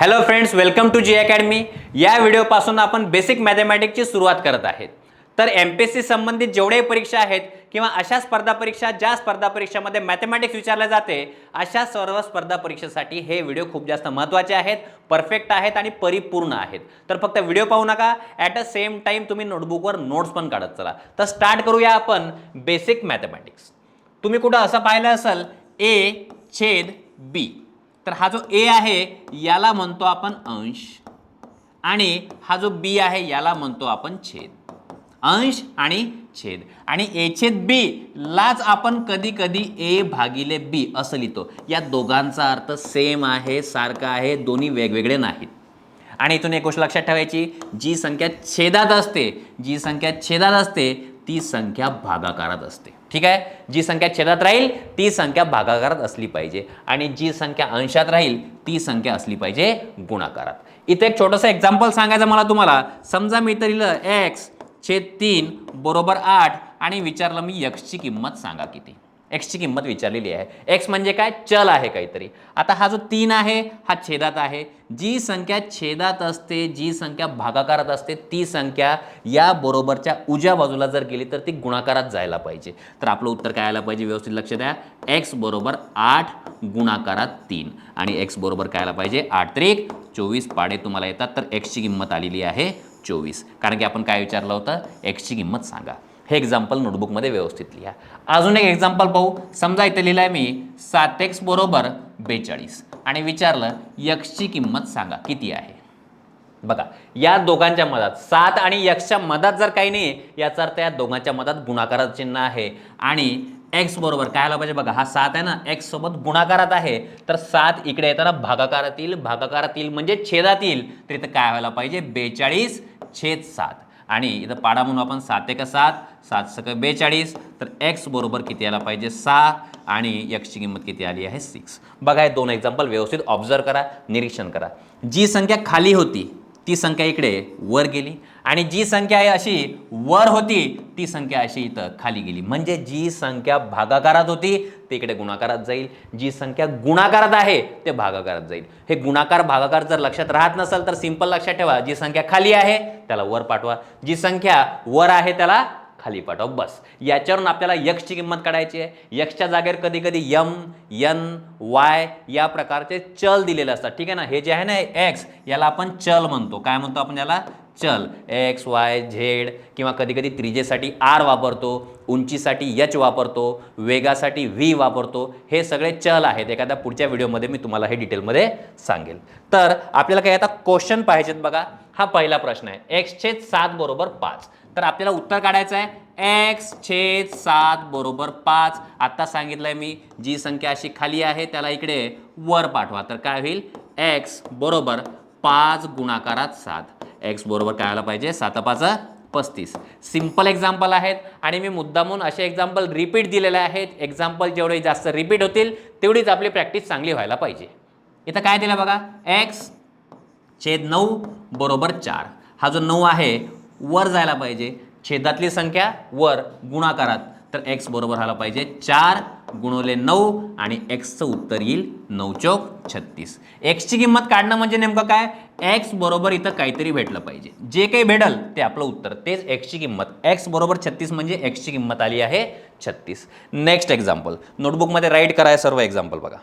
Hello friends welcome to G Academy या व्हिडिओपासून आपण बेसिक मॅथमॅटिक्सची सुरुवात करत आहेत. तर एम पी एस सी संबंधित जेवढ्याही परीक्षा आहेत किंवा अशा स्पर्धा परीक्षा ज्या स्पर्धा परीक्षामध्ये मॅथमॅटिक्स विचारले जाते अशा सर्व स्पर्धा परीक्षेसाठी हे व्हिडिओ खूप जास्त महत्त्वाचे आहेत परफेक्ट आहेत आणि परिपूर्ण आहेत. तर फक्त व्हिडिओ पाहू नका ॲट अ सेम टाईम तुम्ही नोटबुकवर नोट्स पण काढत चला. तर स्टार्ट करूया आपण बेसिक मॅथमॅटिक्स तुम्ही कुठं असं पाहिलं असेल ए छेद बी तर हा जो ए आहे याला म्हणतो आपण अंश. आणि हा जो बी आहे याला म्हणतो आपण छेद. अंश आणि छेद. आणि ए छेद बी लाच आपण कधी कधी ए भागिले बी असं लिहितो. या दोघांचा अर्थ सेम आहे सारखा आहे दोन्ही वेगवेगळे नाहीत. आणि इथून एक गोष्ट लक्षात ठेवायची जी संख्या छेदात असते जी संख्या छेदात असते ती संख्या भागाकारात असते. ठीक आहे? जी संख्या छेदात राहील ती संख्या भागाकारात असली पाहिजे. आणि जी संख्या अंशात राहील ती संख्या असली पाहिजे गुणाकारात. इथे एक छोटंसं एक्झाम्पल सांगायचं मला तुम्हाला. समजा मी तर लिहिलं एक्स छेद तीन बरोबर आठ आणि विचारलं मी यक्षची किंमत सांगा किती. एक्सची किंमत विचारलेली आहे. एक्स म्हणजे काय? चल आहे काहीतरी. आता हा जो तीन आहे हा छेदात आहे. जी संख्या छेदात असते जी संख्या भागाकारात असते ती संख्या या बरोबरच्या उजव्या बाजूला जर गेली तर ती गुणाकारात जायला पाहिजे. तर आपलं उत्तर काय आलं पाहिजे? व्यवस्थित लक्ष द्या. एक्स बरोबर आठ गुणाकारात तीन. आणि एक्स बरोबर काय आला पाहिजे? आठ. त्रिक चोवीस पाडे तुम्हाला येतात. तर एक्सची किंमत आलेली आहे चोवीस. कारण की आपण काय विचारलं होतं? एक्सची किंमत सांगा. हे एक्झाम्पल नोटबुकमध्ये व्यवस्थित लिहा. अजून एक एक्झाम्पल पाहू. समजा इथे लिहिलं आहे मी सात एक्स बरोबर बेचाळीस. आणि विचारलं यक्षची किंमत सांगा किती आहे? बघा या दोघांच्या मधात सात आणि यक्षच्या मधात जर काही नाही याचा अर्थ या दोघांच्या मधात गुणाकाराचं चिन्ह आहे. आणि एक्स बरोबर काय आला पाहिजे बघा हा सात आहे ना एक्स सोबत गुणाकारात आहे. तर सात इकडे येताना भागाकारातील भागाकारातील म्हणजे छेदातील. येईल तर इथं काय व्हायला पाहिजे? बेचाळीस छेद सात. आणि इथं पाडा म्हणून आपण सात एक सात सात सक बेचाळीस तर एक्स बरोबर किती यायला पाहिजे? सहा आणि एक्सची किंमत किती आली आहे? सिक्स बघा हे दोन एक्झाम्पल व्यवस्थित ऑब्झर्व करा निरीक्षण करा. जी संख्या खाली होती ती संख्या इकडे वर गेली. आणि जी संख्या आहे अशी वर होती ती संख्या अशी इथं खाली गेली. म्हणजे जी संख्या भागाकारात होती ते इकडे गुणाकारात जाईल. जी संख्या गुणाकारात आहे ते भागाकारात जाईल. हे गुणाकार भागाकार जर लक्षात राहत नसेल तर सिंपल लक्षात ठेवा. जी संख्या खाली आहे त्याला वर पाठवा. जी संख्या वर आहे त्याला खाली पाठव हो, बस. याच्यावरून आपल्याला यक्षची किंमत काढायची आहे. यक्षच्या जागेवर कधी कधी यम यन वाय या प्रकारचे चल दिलेले असतात. ठीक आहे ना? हे जे आहे ना एक्स याला आपण चल म्हणतो. काय म्हणतो आपण याला? चल. एक्स वाय झेड किंवा कधी कधी त्रिजेसाठी आर वापरतो उंचीसाठी यच वापरतो वेगासाठी व्ही वापरतो. हे सगळे चल आहेत. एखाद्या पुढच्या व्हिडिओमध्ये मी तुम्हाला हे डिटेलमध्ये सांगेल. तर आपल्याला काय आता क्वेश्चन पाहिजेत बघा. हा पहिला प्रश्न आहे. एक्सचे सात बरोबर पाच. तर आपल्याला उत्तर काढायचं आहे. एक्स छेद सात बरोबर पाच. आत्ता सांगितलंय मी जी संख्या अशी खाली आहे त्याला इकडे वर पाठवा. तर काय होईल? एक्स बरोबर पाच गुणाकारात सात. एक्स बरोबर काय आला पाहिजे? सात पाच पस्तीस. सिंपल एक्झाम्पल आहेत. आणि मी मुद्दामून असे एक्झाम्पल रिपीट दिलेले आहेत. एक्झाम्पल जेवढे जास्त रिपीट होतील तेवढीच आपली प्रॅक्टिस चांगली व्हायला पाहिजे. इथं काय दिलं बघा? एक्स छेद नऊ बरोबर चार. हा जो नऊ आहे वर जायला पाहिजे. छेदातली संख्या वर गुणाकारात. तर एक्स बरोबर झाला पाहिजे चार गुणवले नऊ आणि एक्सचं उत्तर येईल नऊ चौक छत्तीस. एक्सची किंमत काढणं म्हणजे नेमकं काय? एक्स बरोबर इथं काहीतरी भेटलं पाहिजे. जे काही भेटल ते आपलं उत्तर. तेच एक्सची किंमत. एक्स बरोबर छत्तीस म्हणजे एक्सची किंमत आली आहे छत्तीस. नेक्स्ट एक्झाम्पल नोटबुकमध्ये राईट कराय सर्व एक्झाम्पल बघा.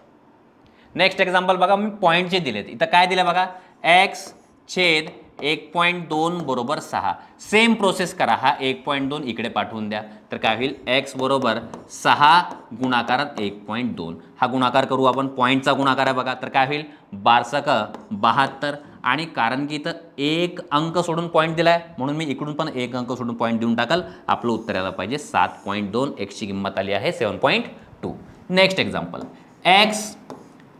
नेक्स्ट एक्झाम्पल बघा मी पॉईंटचे दिलेत. इथं काय दिलं बघा? एक्स छेद एक पॉईंट दोन बरोबर सहा. सेम प्रोसेस करा. हा एक पॉईंट दोन इकडे पाठवून द्या. तर काय होईल? एक्स बरोबर सहा गुणाकारात एक पॉईंट दोन. हा गुणाकार करू आपण. पॉईंटचा गुणाकार आहे बघा. तर काय होईल? बारसक बहात्तर. आणि कारण की इथं एक अंक सोडून पॉईंट दिला आहे म्हणून मी इकडून पण एक अंक सोडून पॉईंट देऊन टाकल. आपलं उत्तर यायला पाहिजे. सात पॉईंट दोन. एक्सची किंमत आली आहे seven point two. Next example X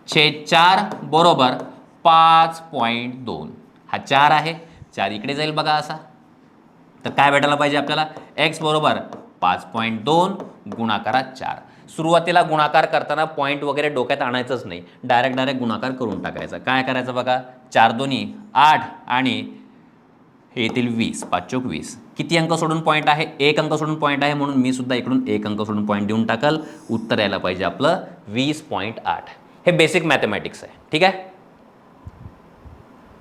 छेद चार बरोबर पाच पॉईंट दोन. हा चार आहे. चार इकडे जाईल बघा असा. तर काय भेटायला पाहिजे आपल्याला? एक्स बरोबर पाच पॉईंट दोन गुणाकारात चार. सुरुवातीला गुणाकार करताना पॉईंट वगैरे डोक्यात आणायचंच नाही. डायरेक्ट डायरेक्ट गुणाकार करून टाकायचा. काय करायचं बघा? चार दोन्ही आठ आणि हे येतील वीस पाच चोक वीस. किती अंक सोडून पॉईंट आहे? एक अंक सोडून पॉईंट आहे म्हणून मी सुद्धा इकडून एक अंक सोडून पॉईंट देऊन टाकल. उत्तर यायला पाहिजे आपलं वीस पॉईंट आठ. हे बेसिक मॅथमॅटिक्स आहे. ठीक आहे?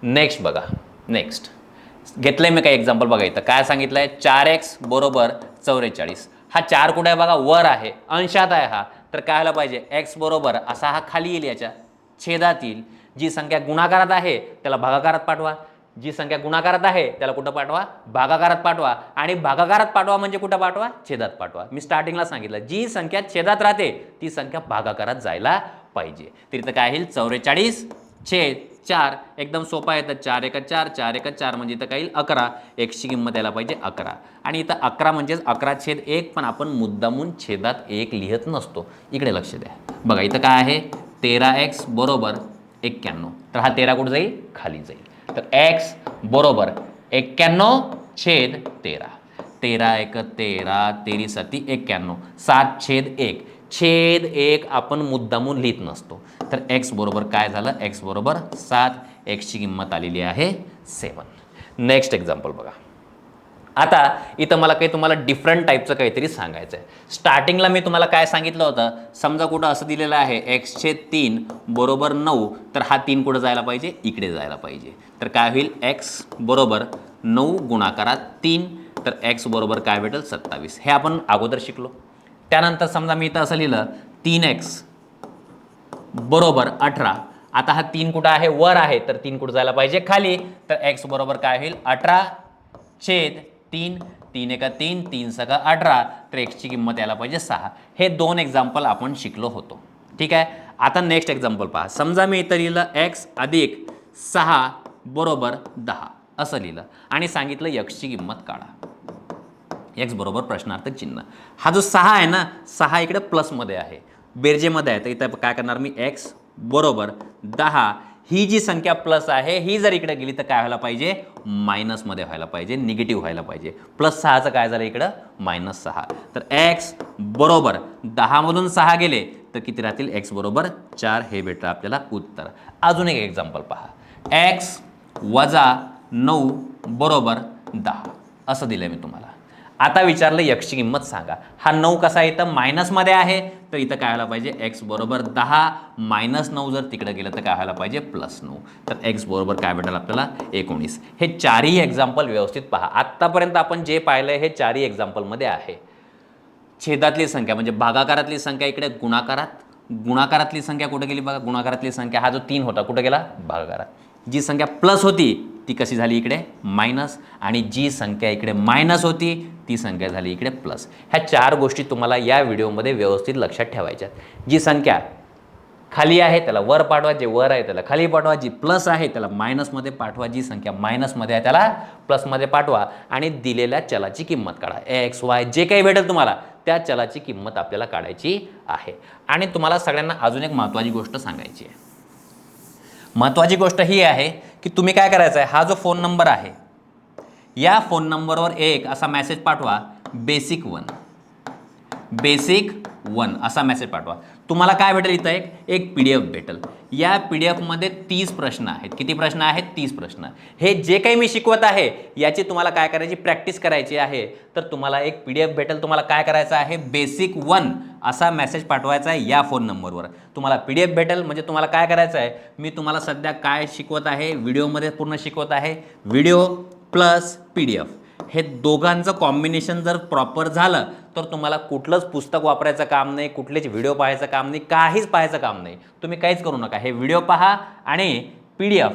नेक्स्ट बघा. नेक्स्ट घेतलंय मी काही एक्झाम्पल बघा इथं. काय सांगितलं आहे चार एक्स बरोबर चौवेचाळीस हा चार कुठे आहे बघा? वर आहे. अंशात आहे हा. तर काय व्हायला पाहिजे? एक्स बरोबर असा हा खाली येईल याच्या छेदात येईल. जी संख्या गुणाकारात आहे त्याला भागाकारात पाठवा. जी संख्या गुणाकारात आहे त्याला कुठं पाठवा? भागाकारात पाठवा. आणि भागाकारात पाठवा म्हणजे कुठं पाठवा? छेदात पाठवा. मी स्टार्टिंगला सांगितलं. जी संख्या छेदात राहते ती संख्या भागाकारात जायला पाहिजे. तर इथं काय येईल? चौवेचाळीस छेद चार एकदम सोपा येतं चार एका चार चार एका चार म्हणजे इथं काही अकरा. एकची किंमत यायला पाहिजे अकरा. आणि इथं अकरा म्हणजेच अकरा छेद एक पण आपण मुद्दामून छेदात एक लिहित नसतो. इकडे लक्ष द्या. बघा इथं काय आहे? तेरा एक्स बरोबर एक्क्याण्णव. तर हा तेरा कुठं जाईल? खाली जाईल. तर एक्स बरोबर एक्क्याण्णव छेद तेरा. तेरा एक तेरा तेरी सती एक्क्याण्णव. सात छेद एक. छेद एक आपण मुद्दामून लिहित नसतो. तर एक्स बरोबर काय झालं? एक्स बरोबर सात. एक्सची किंमत आलेली आहे सेवन नेक्स्ट एक्झाम्पल बघा. आता इथं मला काही तुम्हाला डिफरंट टाईपचं काहीतरी सांगायचं आहे स्टार्टिंगला मी तुम्हाला काय सांगितलं होतं? समजा कुठं असं दिलेलं आहे एक्सचे तीन बरोबर नऊ तर हा तीन कुठं जायला पाहिजे? इकडे जायला पाहिजे. तर काय होईल? एक्स बरोबर नऊ गुणाकारात तीन तर एक्स बरोबर काय भेटेल? सत्तावीस. हे आपण अगोदर शिकलो. त्यानंतर समजा मी इथं असं लिहिलं तीन एक्स बरोबर अठरा. आता हा तीन कुठं आहे? वर आहे. तर तीन कुठं जायला पाहिजे? खाली. तर एक्स बरोबर काय होईल? अठरा छेद तीन. तीन एका तीन तीन सका अठरा. तर एक्सची किंमत यायला पाहिजे सहा. हे दोन एक्झाम्पल आपण शिकलो होतो. ठीक आहे? आता नेक्स्ट एक्झाम्पल पहा. समजा मी इथं लिहिलं एक्स अधिक सहा बरोबर दहा. असं लिहिलं. आणि सांगितलं यक्षची किंमत काढा. एक्स बरोबर प्रश्नार्थक चिन्ह. हा जो सहा आहे ना सहा इकडे प्लसमध्ये आहे. बेरजेमध्ये आहे. तर इथं काय करणार मी? एक्स बरोबर दहा. ही जी संख्या प्लस आहे ही जर इकडे गेली तर काय व्हायला पाहिजे? मायनसमध्ये व्हायला पाहिजे. निगेटिव्ह व्हायला पाहिजे. प्लस सहाचं काय झालं इकडं? मायनस सहा. तर एक्स बरोबर दहामधून सहा गेले तर किती राहतील? एक्स बरोबर चार. हे भेटतं आपल्याला उत्तर. अजून एक एक्झाम्पल पहा. एक्स वजा नऊ बरोबर दहा. असं दिलं मी तुम्हाला. आता विचारलं यक्षची किंमत सांगा. हा नऊ कसा इथं मायनसमध्ये आहे तर इथं काय व्हायला पाहिजे? एक्स बरोबर दहा मायनस नऊ जर तिकडे गेलं तर काय व्हायला पाहिजे? प्लस नऊ. तर एक्स बरोबर काय भेटेल आपल्याला? एकोणीस. हे चारही एक्झाम्पल व्यवस्थित पहा. आत्तापर्यंत आपण जे पाहिलं हे चारही एक्झाम्पलमध्ये आहे. छेदातली संख्या म्हणजे भागाकारातली संख्या इकडे गुणाकारात. गुणाकारातली संख्या कुठे गेली बघा? गुणाकारातली संख्या हा जो तीन होता कुठे गेला? भागाकारात. जी संख्या प्लस होती ती कशी झाली इकडे? मायनस. आणि जी संख्या इकडे मायनस होती ती संख्या झाली इकडे प्लस. ह्या चार गोष्टी तुम्हाला या व्हिडिओमध्ये व्यवस्थित लक्षात ठेवायच्या. आहेत. जी संख्या खाली आहे त्याला वर पाठवा. जे वर आहे त्याला खाली पाठवा. जी प्लस आहे त्याला मायनसमध्ये पाठवा. जी संख्या मायनसमध्ये आहे त्याला प्लसमध्ये पाठवा. आणि दिलेल्या चलाची किंमत काढा. एक्स वाय जे काही भेटेल तुम्हाला त्या चलाची किंमत आपल्याला काढायची आहे. आणि तुम्हाला सगळ्यांना अजून एक महत्त्वाची गोष्ट सांगायची आहे. महत्त्वाची गोष्ट ही आहे की तुम्ही काय करायचं आहे हा जो फोन नंबर आहे या फोन नंबरवर एक असा मेसेज पाठवा बेसिक वन बेसिक वन असा मेसेज पाठवा. तुम्हाला काय भेटेल इथं एक? एक पी डी एफ भेटेल. या पी डी एफमध्ये तीस प्रश्न आहेत. किती प्रश्न आहेत? तीस प्रश्न. हे जे काही मी शिकवत आहे याची तुम्हाला काय करायची? प्रॅक्टिस करायची आहे. तर तुम्हाला एक पी डी एफ भेटेल. तुम्हाला काय करायचं आहे? बेसिक वन असा मेसेज पाठवायचा आहे या फोन नंबरवर तुम्हाला पी डी एफ भेटेल म्हणजे तुम्हाला काय करायचं आहे? मी तुम्हाला सध्या काय शिकवत आहे व्हिडिओमध्ये पूर्ण शिकवत आहे. Video plus P D F हे दोघांचं कॉम्बिनेशन जर प्रॉपर झालं तर तुम्हाला कुठलंच पुस्तक वापरायचं काम नाही कुठलेच व्हिडिओ पाहायचं काम नाही काहीच पाहायचं काम नाही. तुम्ही काहीच करू नका. हे व्हिडिओ पहा आणि पी डी एफ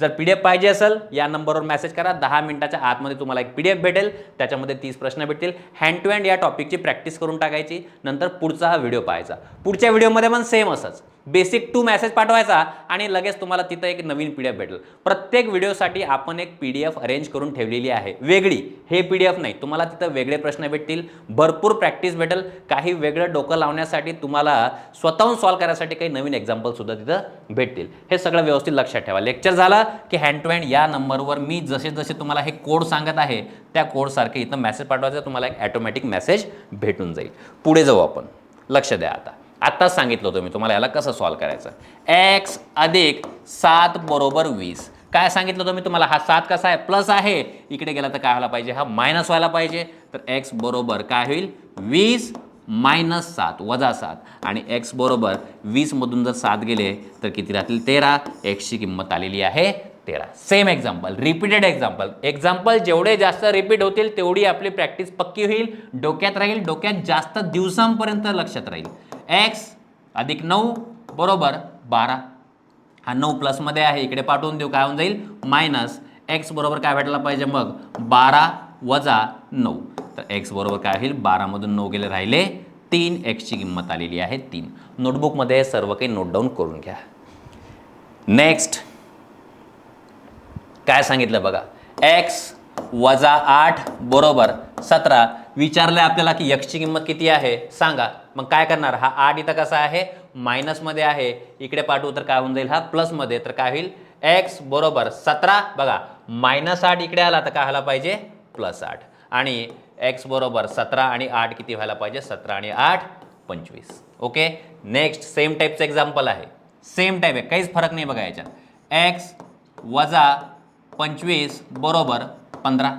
जर पी डी एफ पाहिजे असेल या नंबरवर मेसेज करा. दहा मिनिटाच्या आतमध्ये तुम्हाला एक पी डी एफ भेटेल. त्याच्यामध्ये तीस प्रश्न भेटतील. हँड टू हँड या टॉपिकची प्रॅक्टिस करून टाकायची. नंतर पुढचा हा व्हिडिओ पाहायचा. पुढच्या व्हिडिओमध्ये पण सेम असंच. बेसिक टू मेसेज पाठवायचा आणि लगेच तुम्हाला तिथं एक नवीन पी डी एफ भेटेल. प्रत्येक व्हिडिओसाठी आपण एक पी डी एफ अरेंज करून ठेवलेली आहे. वेगळी हे पी डी एफ नाही. तुम्हाला तिथं वेगळे प्रश्न भेटतील भरपूर प्रॅक्टिस भेटेल काही वेगळं डोकं लावण्यासाठी तुम्हाला स्वतःहून सॉल्व करायसाठी काही नवीन एक्झाम्पलसुद्धा तिथं भेटतील. हे सगळं व्यवस्थित लक्षात ठेवा. लेक्चर झालं की हँड टू हँड या नंबरवर मी जसे जसे तुम्हाला हे कोड सांगत आहे त्या कोडसारखे इथं मेसेज पाठवायचा तुम्हाला एक ॲटोमॅटिक मेसेज भेटून जाईल. पुढे जाऊ आपण. लक्ष द्या आता. आत्ताच सांगितलं होतं मी तुम्हाला याला कसं सॉल्व करायचं? एक्स अधिक सात बरोबर वीस. काय सांगितलं होतं मी तुम्हाला? हा सात कसा आहे? प्लस आहे. इकडे गेला तर काय व्हायला पाहिजे? हा मायनस व्हायला पाहिजे. तर एक्स बरोबर काय होईल? वीस मायनस सात वजा सात. आणि एक्स बरोबर वीसमधून जर सात गेले तर किती राहतील? तेरा. एक्सची किंमत आलेली आहे तेरा. Same example repeated example example जेवढे जास्त रिपीट होतील तेवढी आपली प्रॅक्टिस पक्की होईल डोक्यात राहील डोक्यात जास्त दिवसांपर्यंत लक्षात राहील. एक्स अधिक नऊ बरोबर बारा. हा नऊ प्लसमध्ये आहे. इकडे पाठवून देऊ. काय होऊन जाईल? मायनस एक्स बरोबर काय भेटला पाहिजे मग? बारा वजा नऊ. तर एक्स बरोबर काय होईल? बारामधून नऊ गेले राहिले तीन. एक्सची किंमत आलेली आहे तीन. नोटबुकमध्ये सर्व काही नोट डाऊन करून घ्या. नेक्स्ट काय सांगितलं बघा? एक्स वजा आठ बरोबर सतरा. विचारलं आपल्याला की यक्षची किंमत किती आहे? सांगा. मग काय करणार? हा आठ इथं कसा आहे? मायनसमध्ये आहे. इकडे पाठवू तर काय होऊन जाईल? हा प्लसमध्ये तर काय होईल? एक्स बरोबर सतरा. बघा मायनस आठ इकडे आला तर काय व्हायला पाहिजे? प्लस आठ. आणि एक्स बरोबर सतरा आणि आठ किती व्हायला पाहिजे? सतरा आणि आठ पंचवीस. ओके नेक्स्ट सेम टाईपचं एक्झाम्पल आहे. सेम टाईप आहे. काहीच फरक नाही बघा याच्यात. एक्स वजा पंचवीस बरोबर पंधरा.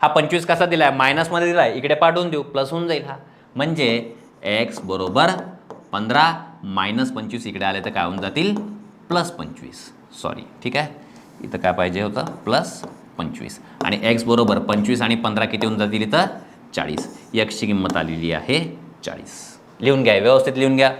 हा पंचवीस कसा दिला आहे मायनसमध्ये दिला आहे इकडे पाठवून देऊ. प्लस होऊन जाईल हा. म्हणजे एक्स बरोबर पंधरा मायनस पंचवीस इकडे आले तर काय होऊन जातील? प्लस पंचवीस. सॉरी ठीक आहे? इथं काय पाहिजे होतं? प्लस पंचवीस. आणि एक्स बरोबर पंचवीस आणि पंधरा किती होऊन जातील इथं? चाळीस. एक्सची किंमत आलेली आहे चाळीस. लिहून घ्या व्यवस्थित लिहून घ्या.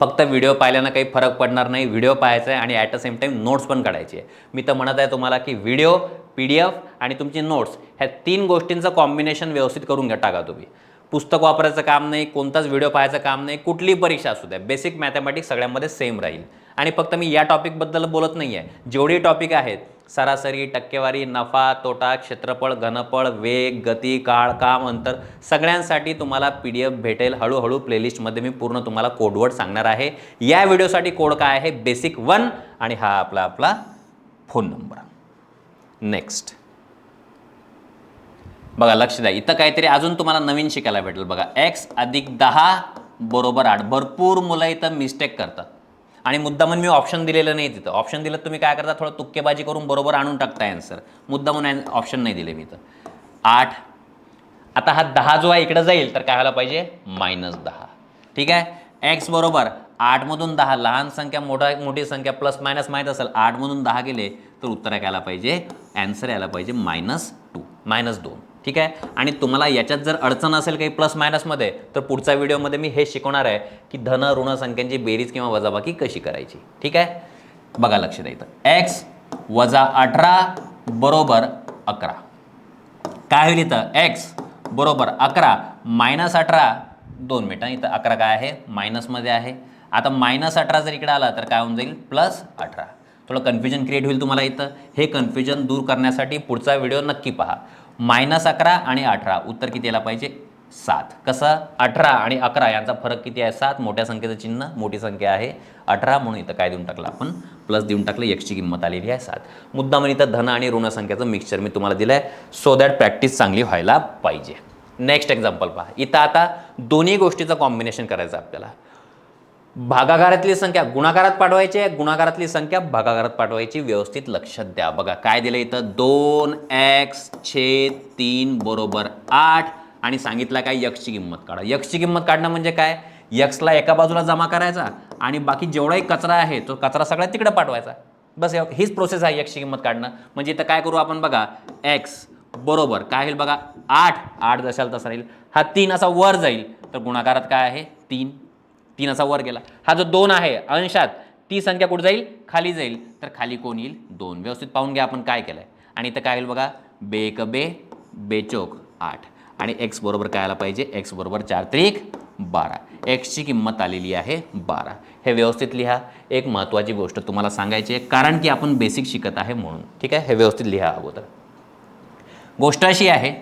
फक्त व्हिडिओ पाहिल्यानं काही फरक पडणार नाही. व्हिडिओ पाहायचा आहे आणि at the same time notes पण काढायचे आहे. मी तर म्हणत आहे तुम्हाला की व्हिडिओ पी डी एफ आणि तुमची नोट्स ह्या तीन गोष्टींचं कॉम्बिनेशन व्यवस्थित करून घ्या टाका तुम्ही. पुस्तक वापरायचं काम नाही कोणताच व्हिडिओ पाहायचं काम नाही कुठली परीक्षा असू द्या. बेसिक मॅथमॅटिक्स सगळ्यामध्ये सेम राहील. आणि फक्त मी या टॉपिकबद्दल बोलत नाही आहे जेवढी टॉपिक आहेत सरासरी टक्केवारी नफा तोटा क्षेत्रफळ घनफळ वेग गती काळ काम अंतर सगळ्यांसाठी तुम्हाला पी डी एफ भेटेल. हळूहळू प्लेलिस्टमध्ये मी पूर्ण तुम्हाला कोडवर्ड सांगणार आहे. या व्हिडिओसाठी कोड काय आहे? बेसिक वन आणि हा आपला आपला फोन नंबर नेक्स्ट बघा लक्ष द्या. इथं काहीतरी अजून तुम्हाला नवीन शिकायला भेटेल. बघा एक्स अधिक दहा बरोबर आठ. भरपूर मुलं इथं मिस्टेक करतात. आणि मुद्दामून मी ऑप्शन दिलेलं नाही तिथं. ऑप्शन दिलं तुम्ही काय करता? थोडं तुक्केबाजी करून बरोबर आणून टाकताय आन्सर मुद्दामून ऑप्शन नाही दिले मी इथं. आठ. आता हा दहा जो आहे इकडं जाईल तर काय व्हायला पाहिजे? मायनस दहा. ठीक आहे? एक्स बरोबर आठमधून दहा. लहान संख्या मोठा मोठी संख्या प्लस मायनस माहीत असेल. आठमधून दहा गेले तर उत्तर काय आला पाहिजे? ॲन्सर यायला पाहिजे मायनस टू मायनस दोन. ठीक आहे? आणि तुम्हाला याच्यात जर अडचण असेल काही प्लस मायनसमध्ये तर पुढच्या व्हिडिओमध्ये मी हे शिकवणार आहे की धन ऋण संख्यांची बेरीज किंवा वजाबाकी कशी करायची. ठीक आहे? बघा लक्ष द्यायचं इथं. एक्स वजा अठरा बरोबर अकरा. काय होईल इथं? एक्स बरोबर अकरा मायनस अठरा दोन मिनटं. इथं अकरा काय आहे? मायनसमध्ये आहे. आता मायनस अठरा जर इकडे आला तर काय होऊन जाईल? प्लस अठरा. थोडं कन्फ्युजन क्रिएट होईल तुम्हाला इथं. हे कन्फ्युजन दूर करण्यासाठी पुढचा व्हिडिओ नक्की पहा. मायनस अकरा आणि अठरा. उत्तर किती यायला पाहिजे? सात. कसं? अठरा आणि अकरा यांचा फरक किती आहे? सात. मोठ्या संख्येचं चिन्ह मोठी संख्या आहे अठरा म्हणून इथं काय देऊन टाकलं आपण? प्लस देऊन टाकलं एक्सची किंमत आलेली आहे सात. मुद्दा म्हणून इथं धन आणि ऋण संख्याचं मिक्सचर मी तुम्हाला दिलं आहे सो दॅट प्रॅक्टिस चांगली व्हायला पाहिजे. नेक्स्ट एक्झाम्पल पहा. इथं आता दोन्ही गोष्टीचं कॉम्बिनेशन करायचं आपल्याला. भागाकारातली संख्या गुणाकारात पाठवायची आहे गुणाकारातली संख्या भागाकारात पाठवायची. व्यवस्थित लक्षात द्या. बघा काय दिलं इथं? दोन एक्स छेद तीन बरोबर आठ. आणि सांगितलं काय? यक्षची किंमत काढा. यक्षची किंमत काढणं म्हणजे काय? यक्सला एका बाजूला जमा करायचा आणि बाकी जेवढाही कचरा आहे तो कचरा सगळा तिकडे पाठवायचा. बस हीच प्रोसेस आहे यक्षची किंमत काढणं. म्हणजे इथं काय करू आपण? बघा एक्स बरोबर काय होईल? बघा आठ. आठ जशाल तसा राहील. हा तीन असा वर जाईल. तर गुणाकारात काय आहे? तीन. तीन असा वर गेला. हा जो दोन आहे अंशात ती संख्या कुठं जाईल? खाली जाईल. तर खाली कोण येईल? दोन. व्यवस्थित पाहून घ्या आपण काय केलं आहे आणि इथं काय होईल बघा? बे एक बे बेचोक आठ. आणि एक्स बरोबर काय आला पाहिजे? एक्स बरोबर चार. त्रिक बारा. एक्सची किंमत आलेली आहे बारा. हे व्यवस्थित लिहा. एक महत्त्वाची गोष्ट तुम्हाला सांगायची आहे कारण की आपण बेसिक शिकत आहे म्हणून. ठीक आहे? हे व्यवस्थित लिहा अगोदर. गोष्ट अशी आहे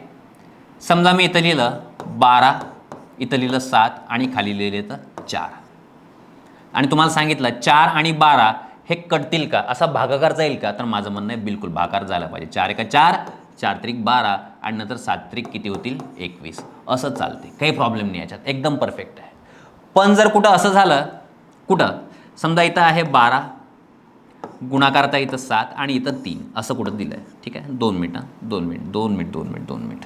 समजा मी इथं लिहिलं बारा इथं लिहिलं सात आणि खाली लिहिले तर चार. आणि तुम्हाला सांगितलं चार आणि बारा हे कटतील का? असा भागाकार जाईल का? तर माझं म्हणणं आहे बिलकुल भागाकार झाला पाहिजे. चार एका चार चार त्रिक बारा आणि नंतर सात त्रिक किती होतील? एकवीस. असं चालते काही प्रॉब्लेम नाही याच्यात. एकदम परफेक्ट आहे. पण जर कुठं असं झालं कुठं? समजा इथं आहे बारा गुणाकारता इथं सात आणि इथं तीन. असं कुठं दिलं आहे ठीक आहे? दोन मिनटं. दोन मिनिट दोन मिनिट दोन मिनिट दोन मिनिट.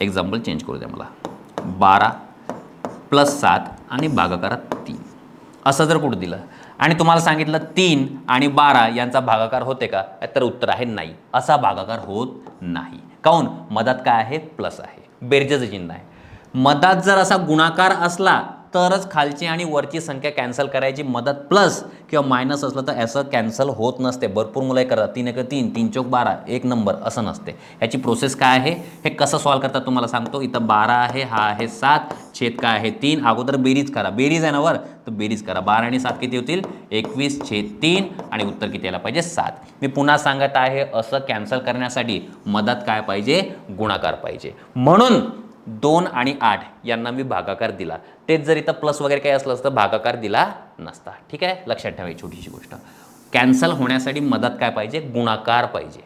एक्झाम्पल चेंज करू द्या मला. बारा प्लस सात आणि भागाकारात तीन. असं जर कुठं दिलं. आणि तुम्हाला सांगितलं तीन आणि बारा यांचा भागाकार होते का? तर उत्तर आहे नाही. असा भागाकार होत नाही. काऊन मधात काय आहे? प्लस आहे. बेरजेचं चिन्ह आहे. मधात जर असा गुणाकार असला तरच खालची आणि वरची संख्या कॅन्सल करायची मदत प्लस किंवा मायनस असलं तर असं कॅन्सल होत नसते. भरपूर मुलं करतात. तीन एक तीन तीन चौक बारा एक नंबर असं नसते. ह्याची प्रोसेस काय आहे? हे कसं सॉल्व करतात तुम्हाला सांगतो. इथं बारा आहे हा आहे सात छेद काय आहे? तीन. अगोदर बेरीज करा. बेरीज आहे ना वर? तर बेरीज करा. बारा आणि सात किती होतील? एकवीस छेद तीन आणि उत्तर किती यायला पाहिजे? सात. मी पुन्हा सांगत आहे असं कॅन्सल करण्यासाठी मदत काय पाहिजे? गुणाकार पाहिजे. म्हणून दोन आणि आठ यांना मी भागाकार दिला. तेच जर इथं प्लस वगैरे काही असलं असतं भागाकार दिला नसता. ठीक आहे? लक्षात ठेवा छोटीशी गोष्ट. कॅन्सल होण्यासाठी मदत काय पाहिजे? गुणाकार पाहिजे.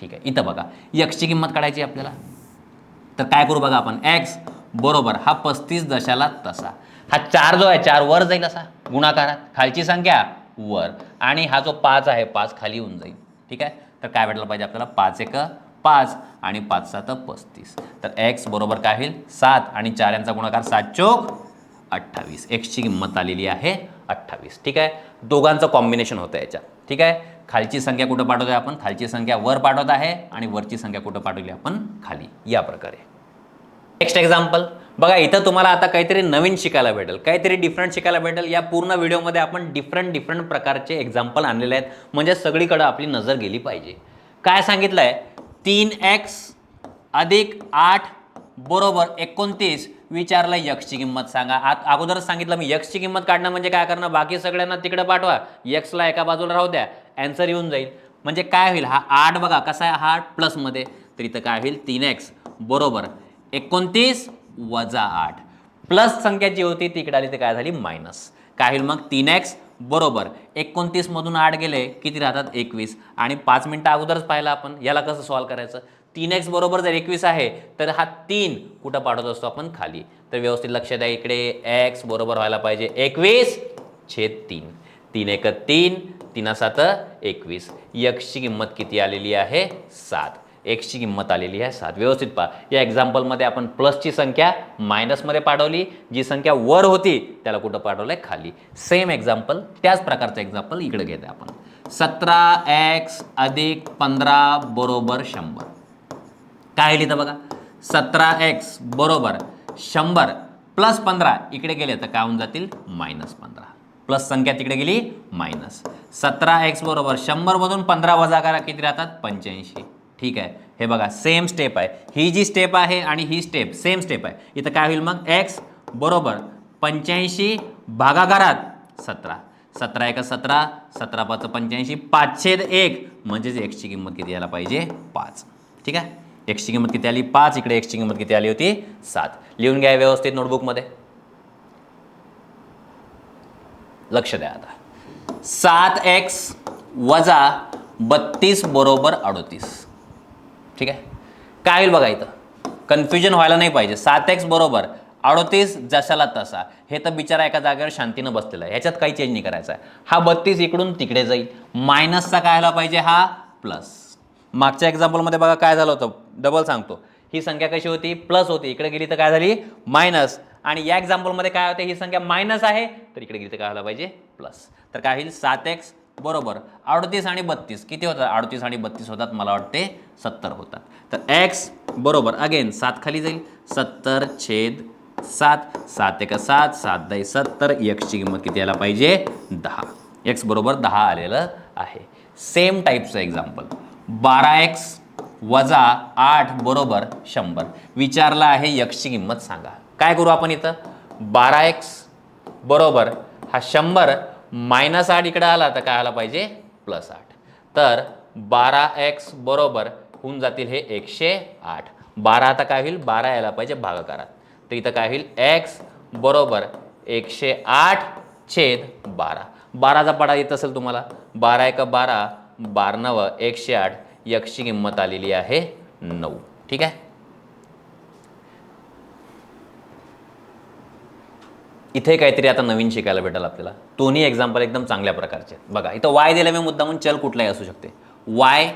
ठीक आहे? इथं बघा. यक्षची किंमत काढायची आपल्याला. तर काय करू बघा आपण? एक्स बरोबर हा पस्तीस दशाला तसा. हा चार जो आहे चार वर जाईल असा. गुणाकारात. खालची संख्या वर. आणि हा जो पाच आहे पाच खाली येऊन जाईल. ठीक आहे? तर काय भेटलं पाहिजे आपल्याला? पाच एक पाच आणि पाच सात पस्तीस. तर एक्स बरोबर काय होईल? सात आणि चार यांचा गुणाकार सात चोक अठ्ठावीस. एक्सची किंमत आलेली आहे अठ्ठावीस. ठीक आहे? दोघांचं कॉम्बिनेशन होतं याच्यात. ठीक आहे? खालची संख्या कुठं पाठवतो आहे आपण? खालची संख्या वर पाठवत आहे आणि वरची संख्या कुठं पाठवली आपण? खाली. या प्रकारे. नेक्स्ट एक्झाम्पल बघा इथं तुम्हाला आता काहीतरी नवीन शिकायला भेटेल. काहीतरी डिफरंट शिकायला भेटेल. या पूर्ण व्हिडिओमध्ये आपण डिफरंट डिफरंट प्रकारचे एक्झाम्पल आणलेले आहेत. म्हणजे सगळीकडं आपली नजर गेली पाहिजे. काय सांगितलं आहे तीन एक्स अधिक आठ बरोबर एकोणतीस विचारलं यक्षची किंमत सांगा. आत अगोदरच सांगितलं मी यक्षची किंमत काढणं म्हणजे काय करणं? बाकी सगळ्यांना तिकडे पाठवा. यक्सला एका बाजूला राहू द्या. अँसर येऊन जाईल. म्हणजे काय होईल? हा आठ बघा कसा आहे? हा प्लसमध्ये तर इथं काय होईल? तीन एक्स बरोबर एकोणतीस वजा आठ. प्लस संख्या जी होती तिकडे आली तर काय झाली? मायनस काय होईल मग? तीन एक्स बरोबर. एकोणतीसमधून आठ गेले किती राहतात? एकवीस. आणि पाच मिनटं अगोदरच पाहिलं आपण. याला कसं सॉल्व करायचं? तीन एक्स बरोबर जर एकवीस आहे तर हा तीन कुठं पाठवत असतो आपण? खाली. तर व्यवस्थित लक्ष द्या इकडे. एक्स बरोबर व्हायला पाहिजे. एकवीस छेद तीन. तीन एक तीन तीन सात एकवीस. यक्षची किंमत किती आलेली आहे? सात. एक्सची किंमत आलेली आहे सात. व्यवस्थित पहा. या एक्झाम्पलमध्ये आपण प्लसची संख्या मायनसमध्ये पाठवली जी संख्या वर होती त्याला कुठं पाठवलं आहे खाली. सेम एक्झाम्पल त्याच प्रकारचं एक्झाम्पल इकडे घेत आहे आपण. सतरा एक्स अधिक पंधरा बरोबर शंभर. काय लिहितं बघा? सतरा एक्स बरोबर शंभर प्लस पंधरा इकडे गेले तर काय होऊन जातील? मायनस पंधरा. प्लस संख्या तिकडे गेली मायनस सतरा एक्स बरोबर शंभरमधून पंधरा वजा करा किती राहतात? पंच्याऐंशी. ठीक आहे. हे बघा सेम स्टेप आहे. ही जी स्टेप आहे आणि ही स्टेप सेम स्टेप आहे. इथं काय होईल मग? एक्स बरोबर पंच्याऐंशी भागाकारात सतरा. सतरा एक सतरा सतरा पाच पंच्याऐंशी पाचशे एक. म्हणजेच एक्सची किंमत किती यायला पाहिजे? पाच. ठीक आहे? एक्सची किंमत किती आली? पाच. इकडे एक्सची किंमत किती आली होती? सात. लिहून घ्या व्यवस्थित नोटबुकमध्ये लक्ष द्या आता. सात एक्स वजा बत्तीस बरोबर अडोतीस. ठीक आहे? काय होईल बघा इथं? कन्फ्युजन व्हायला नाही पाहिजे. सात एक्स बरोबर अडोतीस जशाला तसा. हे तर बिचारा एका जागेवर शांतीनं बसलेला आहे. ह्याच्यात काही चेंज नाही करायचा आहे. हा बत्तीस इकडून तिकडे जाईल. मायनसचा काय आला पाहिजे? हा प्लस मागच्या एक्झाम्पलमध्ये बघा काय झालं होतं? डबल सांगतो. ही संख्या कशी होती? प्लस होती. इकडे गेली तर काय झाली? मायनस आणि या एक्झाम्पलमध्ये काय होते? ही संख्या मायनस आहे. तर इकडे गेली तर काय व्हायला पाहिजे? प्लस तर काय होईल? सात एक्स बरोबर. अडतीस आणि बत्तीस. किती होतात? अडतीस आणि बत्तीस होतात मला वाटते सत्तर होतात. तर एक्स बरोबर अगेन सात खाली जाईल. सत्तर छेद सात. सात एक सात सात दही सत्तर. एक्सची किंमत किती यायला पाहिजे? दहा. एक्स बरोबर दहा आलेलं आहे. सेम टाईपचं एक्झाम्पल बारा एक्स वजा आठ बरोबर शंभर. विचारलं आहे यक्षची किंमत सांगा. काय करू आपण इथं? बारा एक्स बरोबर हा शंभर मायनस आठ इकडे आला तर काय आला पाहिजे? प्लस आठ. तर बारा एक्स बरोबर होऊन जातील हे एकशे आठ. बारा आता काय होईल? बारा यायला पाहिजे भागाकारात. तर इथं काय होईल? एक्स बरोबर एकशे आठ छेद बारा. बाराचा पाडा येत असेल तुम्हाला. बारा एक बारा बारा नव एकशे आठ. यक्षची किंमत आलेली आहे नऊ. ठीक आहे? इथे काहीतरी आता नवीन शिकायला भेटेल आपल्याला. दोन्ही एक्झाम्पल एकदम चांगल्या प्रकारचे आहेत. बघा इथं वाय दिलं मी मुद्दामून चल कुठलाही असू शकते. वाय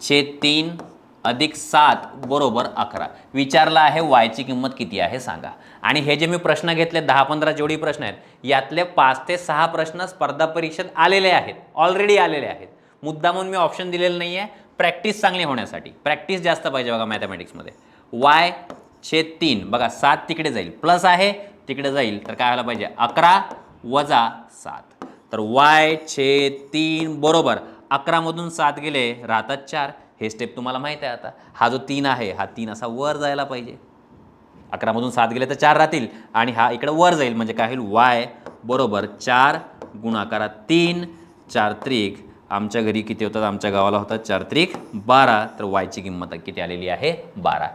छेद तीन अधिक सात बरोबर अकरा. विचारलं आहे वायची किंमत किती आहे सांगा. आणि हे जे मी प्रश्न घेतले दहा पंधरा जेवढी प्रश्न आहेत यातले पाच ते सहा प्रश्न स्पर्धा परीक्षेत आलेले आहेत. ऑलरेडी आलेले आहेत. मुद्दा म्हणून मी ऑप्शन दिलेलं नाही आहे प्रॅक्टिस चांगली होण्यासाठी. प्रॅक्टिस जास्त पाहिजे बघा मॅथमॅटिक्समध्ये वाय छेद तीन. बघा सात तिकडे जाईल. प्लस आहे तिकडे जाईल. तर काय व्हायला पाहिजे? अकरा वजा सात. तर वाय छेद तीन बरोबर अकरामधून सात गेले राहतात चार. हे स्टेप तुम्हाला माहीत आहे आता. हा जो तीन आहे हा तीन असा वर जायला पाहिजे. अकरामधून सात गेले तर चार राहतील आणि हा इकडे वर जाईल म्हणजे काय होईल? वाय बरोबर चार गुणाकारात तीन. चार त्रिक. आमच्या घरी किती होतात? आमच्या गावाला होतात चार त्रिक बारा. तर वायची किंमत किती आलेली आहे? बारा.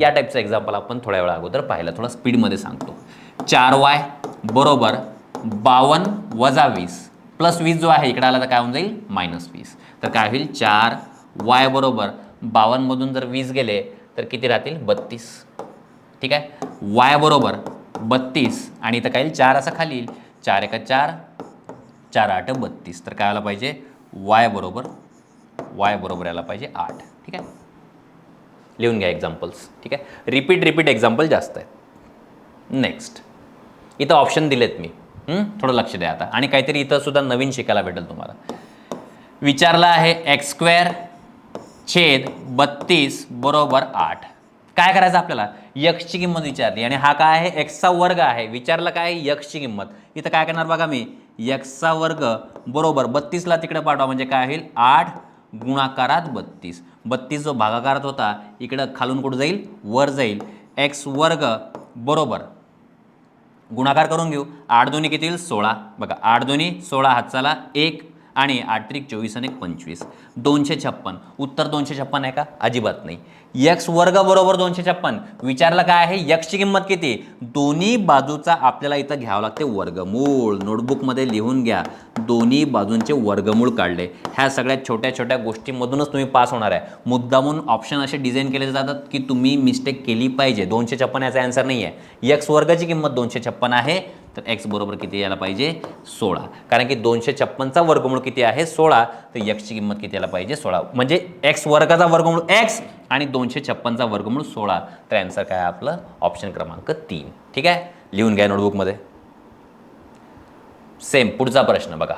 या टाईपचं एक्झाम्पल आपण थोड्या वेळा अगोदर पाहिलं. थोडं स्पीडमध्ये सांगतो. चार वाय बरोबर बावन्न वजा वीस. प्लस वीस जो आहे इकडे आला तर काय होऊन जाईल? मायनस वीस. तर काय होईल? चार. वाय बरोबर बावन्नमधून जर वीस गेले तर किती राहतील? बत्तीस. ठीक आहे? वाय बरोबर बत्तीस. आणि इथं काय येईल? चार असं खाली येईल. चार एका चार. चार आठ बत्तीस. तर काय आलं पाहिजे? वाय बरोबर वाय बरोबर यायला पाहिजे आठ. ठीक आहे? लिहून घ्या एक्झाम्पल्स ठीक आहे? रिपीट रिपीट एक्झाम्पल जास्त आहेत. नेक्स्ट इथं ऑप्शन दिलेत मी. थोडं लक्ष द्या आता. आणि काहीतरी इथं सुद्धा नवीन शिकायला भेटेल तुम्हाला. विचारलं आहे एक्स स्क्वेअर छेद बत्तीस बरोबर आठ. काय करायचं आपल्याला? यक्षची किंमत विचारली. आणि हा काय आहे? एक्सचा वर्ग आहे. विचारलं काय? आहे यक्षची किंमत. इथं काय करणार बघा मी? यक्षचा वर्ग बरोबर बत्तीसला तिकडे पाठवा. म्हणजे काय होईल? आठ गुणाकारात बत्तीस. बत्तीस जो भागाकारात होता इकडं खालून कुठं जाईल? वर जाईल. एक्स वर्ग बरोबर गुणाकार करून घेऊ. आठ दोन्ही किती येईल? सोळा. बघा आठ दोन्ही सोळा हातचाला एक आणि आठ त्रिक चोवीस आणि पंचवीस. दोनशे छप्पन. उत्तर दोनशे छप्पन आहे का? अजिबात नाही. यक्स वर्ग बरोबर दोनशे छप्पन. विचारलं काय आहे? यक्सची किंमत किती? दोन्ही बाजूचा आपल्याला इथं घ्यावं लागते वर्गमूळ. नोटबुकमध्ये लिहून घ्या. दोन्ही बाजूंचे वर्गमूळ काढले. ह्या सगळ्या छोट्या छोट्या गोष्टींमधूनच तुम्ही पास होणार आहे. मुद्दामून ऑप्शन असे डिझाईन केले जातात की तुम्ही मिस्टेक केली पाहिजे. दोनशे छप्पन याचा आन्सर नाही आहे यक्स वर्गाची किंमत दोनशे छप्पन आहे. तर एक्स बरोबर किती यायला पाहिजे? सोळा. कारण की दोनशे छप्पनचा वर्गमूळ किती आहे? सोळा. तर एक्सची किंमत किती यायला पाहिजे? सोळा. म्हणजे एक्स वर्गाचा वर्गमूळ एक्स आणि दोनशे छप्पनचा वर्गमूळ सोळा. तर ॲन्सर काय आपलं? ऑप्शन क्रमांक तीन. ठीक आहे? लिहून घ्या नोटबुकमध्ये सेम पुढचा प्रश्न बघा.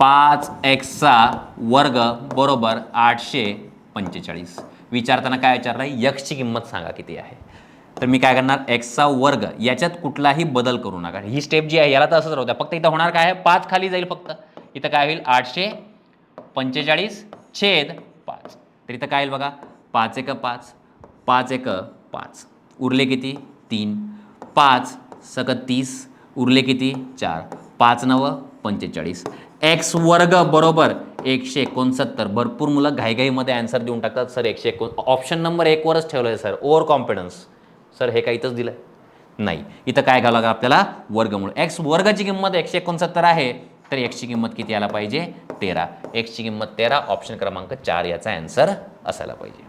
पाच एक्सचा वर्ग बरोबर आठशे पंचेचाळीस. विचारताना काय विचारलं? आहे यक्षची किंमत सांगा किती आहे? तर मी काय करणार? एक्सचा वर्ग याच्यात कुठलाही बदल करू नका. ही स्टेप जी आहे याला तर असंच राहू द्या. फक्त इथं होणार काय आहे? पाच खाली जाईल फक्त. इथं काय होईल? आठशे पंचेचाळीस छेद पाच. तर इथं काय येईल बघा? पाच एक पाच. पाच एक पाच. उरले किती? तीन. पाच सकत तीस. उरले किती? चार. पाच नव पंचेचाळीस. एक्स वर्ग बरोबर एकशे एकोणसत्तर. भरपूर मुलं घाईघाईमध्ये आन्सर देऊन टाकतात. सर एकशे एकोण ऑप्शन नंबर एकवरच ठेवलं आहे सर ओव्हर कॉन्फिडन्स सर हे काय इथंच दिलं नाही. इथं काय घ्यावं लागेल आपल्याला? वर्गमूळ. एक्स वर्गाची किंमत एकशे एकोणसत्तर आहे. तर एक्सची किंमत किती यायला पाहिजे? तेरा. एक्सची किंमत तेरा ऑप्शन क्रमांक चार याचा अँसर असायला पाहिजे.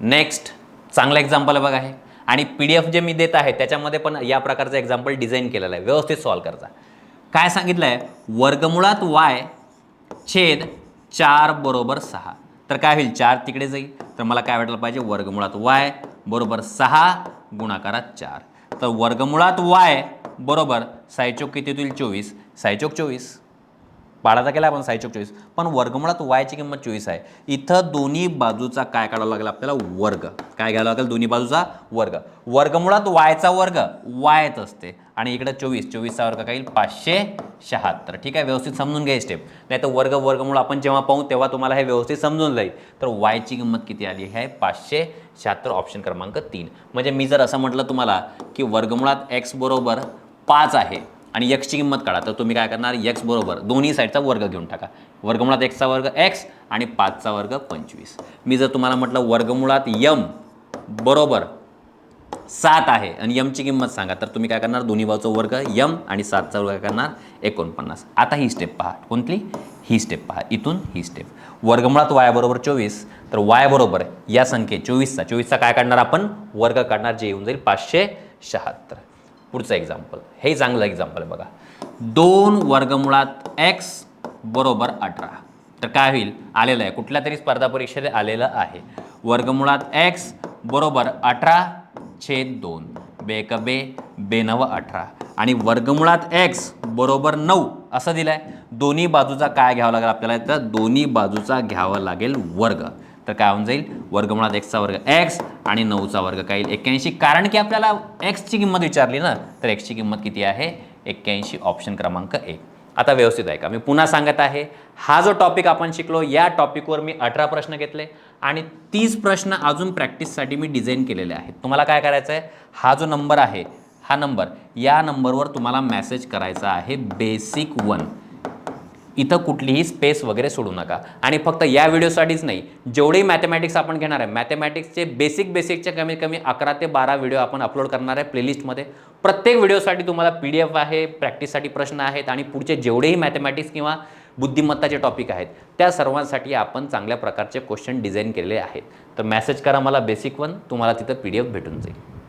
नेक्स्ट चांगला एक्झाम्पल बघा आहे आणि पी डी एफ जे मी देत आहे त्याच्यामध्ये पण या प्रकारचं एक्झाम्पल डिझाईन केलेलं आहे. व्यवस्थित सॉल्व करता. काय सांगितलं आहे वर्गमुळात वाय छेद चार बरोबर सहा. तर काय होईल? चार तिकडे जाईल. तर मला काय वाटलं पाहिजे? वर्गमुळात वाय बरोबर सहा गुणाकारात चार. तर वर्गमुळात वाय बरोबर सायचोक किती होईल चोवीस. सायचोक चोवीस. पाडाचा केला आपण साईचक चोवीस पण वर्गमुळात वायची किंमत चोवीस आहे. इथं दोन्ही बाजूचा काय काढावा लागेल आपल्याला? वर्ग. काय घ्यावं लागेल? दोन्ही बाजूचा वर्ग. वर्गमुळात वायचा वर्ग वायच असते. आणि इकडे चोवीस. चोवीसचा वर्ग काय येईल? पाचशे शहात्तर. ठीक आहे? व्यवस्थित समजून घ्या स्टेप नाही तर वर्ग वर्गमुळं आपण जेव्हा पाहू तेव्हा तुम्हाला हे व्यवस्थित समजून जाईल. तर वायची किंमत किती आली? आहे पाचशे शहात्तर ऑप्शन क्रमांक तीन. म्हणजे मी जर असं म्हटलं तुम्हाला की वर्गमुळात एक्स बरोबर पाच आहे आणि एक्सची किंमत काढा. तर तुम्ही काय करणार? एक्स बरोबर दोन्ही साईडचा वर्ग घेऊन टाका. वर्गमुळात एक्सचा वर्ग एक्स आणि पाचचा वर्ग पंचवीस. मी जर तुम्हाला म्हटलं वर्गमुळात यम बरोबर सात आहे आणि यमची किंमत सांगा तर तुम्ही काय करणार? दोन्ही बाजूचा वर्ग यम आणि सातचा वर्ग काय करणार? एकोणपन्नास. आता ही स्टेप पहा. कोणती? ही स्टेप पहा. इथून ही स्टेप वर्गमुळात वाय बरोबर चोवीस तर वायाबरोबर या संख्ये चोवीसचा. चोवीसचा काय काढणार आपण? वर्ग काढणार जे येऊन जाईल पाचशे शहात्तर. पुढचं एक्झाम्पल हे चांगलं एक्झाम्पल आहे बघा. दोन वर्गमुळात एक्स बरोबर अठरा. तर काय होईल? आलेलं आहे. कुठल्या तरी स्पर्धा परीक्षेत आलेलं आहे. वर्गमुळात एक्स बरोबर अठरा छेद दोन. बेक बे बेनव अठरा. आणि वर्गमुळात एक्स बरोबर नऊ. असं दिलं आहे दोन्ही बाजूचा काय घ्यावा लागेल आपल्याला? तर दोन्ही बाजूचा घ्यावा लागेल वर्ग. तर काय होऊन जाईल? वर्गमुळात एक्सचा वर्ग एक्स आणि नऊचा वर्ग काय येईल? एक्क्याऐंशी. कारण की आपल्याला एक्सची किंमत विचारली ना तर एक्सची किंमत किती आहे? एक्क्याऐंशी ऑप्शन क्रमांक एक. आता व्यवस्थित आहे का मी पुन्हा सांगत आहे हा जो टॉपिक आपण शिकलो या टॉपिकवर मी अठरा प्रश्न घेतले आणि तीस प्रश्न अजून प्रॅक्टिससाठी मी डिझाईन केलेले आहेत. तुम्हाला काय करायचं आहे हा जो नंबर आहे हा नंबर या नंबरवर तुम्हाला मेसेज करायचा आहे बेसिक वन इथं कुठलीही स्पेस वगैरे सोडू नका. आणि फक्त या व्हिडिओसाठीच नाही जेवढेही मॅथमॅटिक्स आपण घेणार आहे मॅथमॅटिक्सचे बेसिक बेसिकचे कमीत कमी अकरा ते बारा व्हिडिओ आपण अपलोड करणार आहे प्लेलिस्टमध्ये प्रत्येक व्हिडिओसाठी तुम्हाला पी डी एफ आहे प्रॅक्टिससाठी प्रश्न आहेत आणि पुढचे जेवढेही मॅथमॅटिक्स किंवा बुद्धिमत्ताचे टॉपिक आहेत त्या सर्वांसाठी आपण चांगल्या प्रकारचे क्वेश्चन डिझाईन केलेले आहेत. तर मॅसेज करा मला बेसिक वन तुम्हाला तिथं पी डी एफ भेटून जाईल.